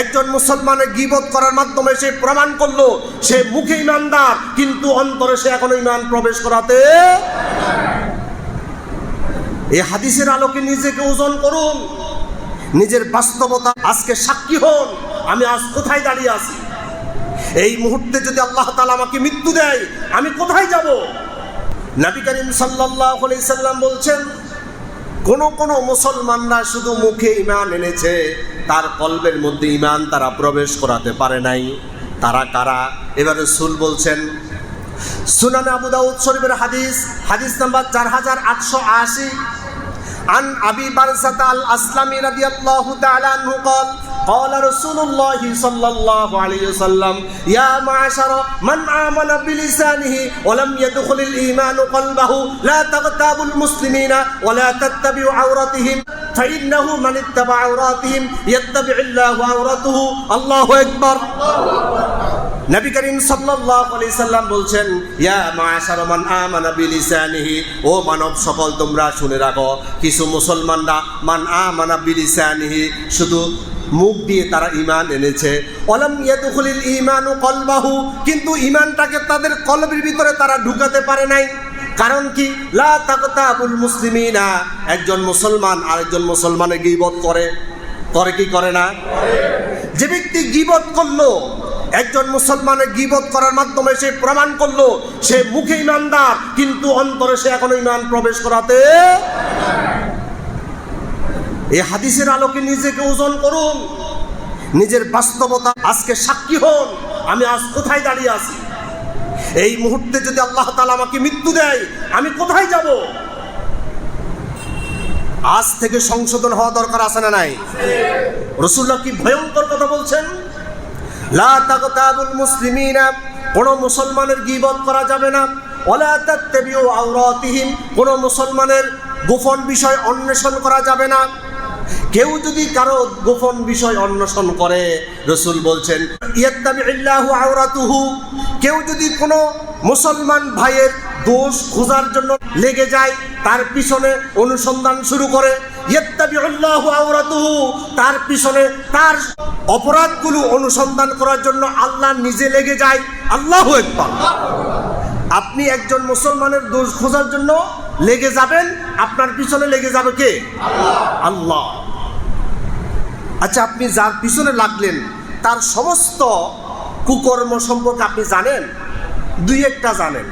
একজন মুসলমানের গিবত করার মাধ্যমে সে প্রমাণ করল, সে মুখে ইমানদার, কিন্তু অন্তরে সে এখনও ইমান প্রবেশ করাতে এই হাদিসের আলোকে নিজেকে ওজন করুন। নিজের বাস্তবতা আজকে সাক্ষী হন, আমি আজ কোথায় দাঁড়িয়ে আছি? এই মুহূর্তে যদি আল্লাহ তালা আমাকে মৃত্যু দেয়, আমি কোথায় যাব? নবী করিম আলাইহি সাল্লাম বলছেন কোন কোন মুসলমানরা শুধু মুখে ইমান এনেছে তার কলবের মধ্যে ইমান তারা প্রবেশ করাতে পারে নাই তারা কারা এবারে সুল বলছেন সুনানে আবু দাউদ শরীফের হাদিস হাদিস নাম্বার চার হাজার আটশো আশি عن أبي برزة الأسلمي رضي الله تعالى عنه قال قال رسول الله صلى الله عليه وسلم يا معشر من آمن بلسانه ولم يدخل الإيمان قلبه لا تغتابوا المسلمين ولا تتبعوا عورتهم فإنه من اتبع عوراتهم يتبع الله عورته الله أكبر নবী করিম সাল্লাল্লাহু আলাইহি সাল্লাম বলছেন ইয়া মাশার মান আমানা বিলিসানিহি ও মানব সকল তোমরা শুনে রাখো কিছু মুসলমানরা মান আমানা বিলিসানিহি শুধু মুখ দিয়ে তারা ইমান এনেছে। অলাম ইয়াদখুলিল ঈমানু কলবাহু, কিন্তু ইমানটাকে তাদের কলবের ভিতরে তারা ঢুকাতে পারে নাই। কারণ কি? লা তাকতাবুল মুসলিমিনা, একজন মুসলমান আরেকজন মুসলমানের গীবত করে। করে কি করে না? যে ব্যক্তি গিবত করল, একজন মুসলমানের গিবত করার মাধ্যমে সে প্রমাণ করল, সে মুখে ইমানদার কিন্তু অন্তরে সে এখনও ইমান প্রবেশ করাতে এই হাদিসের আলোকে নিজেকে ওজন করুন। নিজের বাস্তবতা আজকে সাক্ষী হন। আমি আজ কোথায় দাঁড়িয়ে আছি? এই মুহূর্তে যদি আল্লাহ তালা আমাকে মৃত্যু দেয়, আমি কোথায় যাব? আজ থেকে সংশোধন হওয়া দরকার আছে না নাই? রসুল্লাহ কি ভয়ঙ্কর কথা বলছেন? লা মুসলিমিনা, কোন মুসলমানের গীবত করা যাবে না। ওলা আওরাতিহিম, কোন মুসলমানের গোপন বিষয় অন্বেষণ করা যাবে না। কেউ যদি কারও গোপন বিষয় অন্বেষণ করে, রসুল বলছেন আওরাতুহু কেউ যদি কোনো মুসলমান ভাইয়ের দোষ খোঁজার জন্য লেগে যায়, তার পিছনে অনুসন্ধান শুরু করে আওরাতুহু তার পিছনে তার অপরাধগুলো অনুসন্ধান করার জন্য আল্লাহ নিজে লেগে যায়। আল্লাহু আপনি একজন মুসলমানের দোষ খোঁজার জন্য লেগে যাবেন, আপনার পিছনে লেগে যাবে কে? আল্লাহ। আচ্ছা আপনি যার পিছনে লাগলেন, তার সমস্ত কুকর্ম সম্পর্কে আপনি জানেন? দুই একটা জানেন।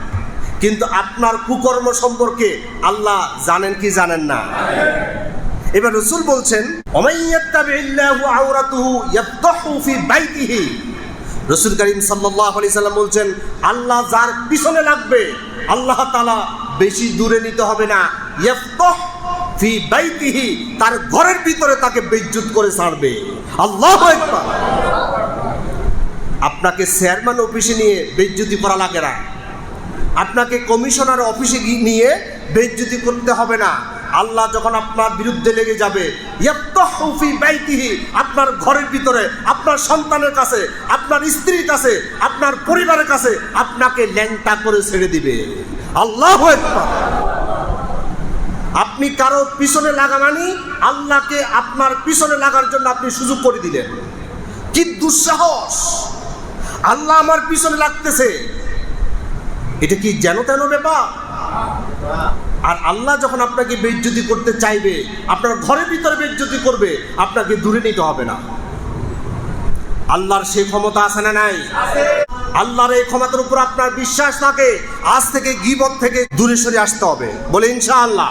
কিন্তু আপনার কুকর্ম সম্পর্কে আল্লাহ জানেন কি জানেন না? এবার রসুল বলছেন রসুল করিম সাল্লাম বলছেন, আল্লাহ যার পিছনে লাগবে, আল্লাহ তাআলা বেশি দূরে নিতে হবে না। ফি বাইতিহি, তার ঘরের ভিতরে তাকে বেজ্জুত করে ছাড়বে। আল্লাহ আকবার। আপনাকে চেয়ারম্যান অফিসে নিয়ে বেজ্জুতি করা লাগে না। আপনাকে কমিশনার অফিসে নিয়ে বেজ্জুতি করতে হবে না। আল্লাহ যখন আপনার বিরুদ্ধে লেগে যাবে আপনার ঘরের ভিতরে, আপনার সন্তানের কাছে, আপনার স্ত্রীর কাছে, আপনার পরিবারের কাছে আপনাকে ল্যাংটা করে ছেড়ে দিবে। আল্লাহ আপনি কারও পিছনে লাগা মানি আল্লাহকে আপনার পিছনে লাগার জন্য আপনি সুযোগ করে দিলেন। কি দুঃসাহস! আল্লাহ আমার পিছনে লাগতেছে। এটা কি যেন তেন ব্যাপার? আর আল্লাহ যখন আপনাকে বেজ্জতি করতে চাইবে, আপনার ঘরের ভিতরে বেজ্জতি করবে, আপনাকে দূরে নিতে হবে না। আল্লাহর সেই ক্ষমতা আছে না নাই? আল্লাহর এই ক্ষমতার উপর আপনার বিশ্বাস থাকে, আজ থেকে গিবত থেকে দূরে সরে আসতে হবে। বলে ইনশাআল্লাহ।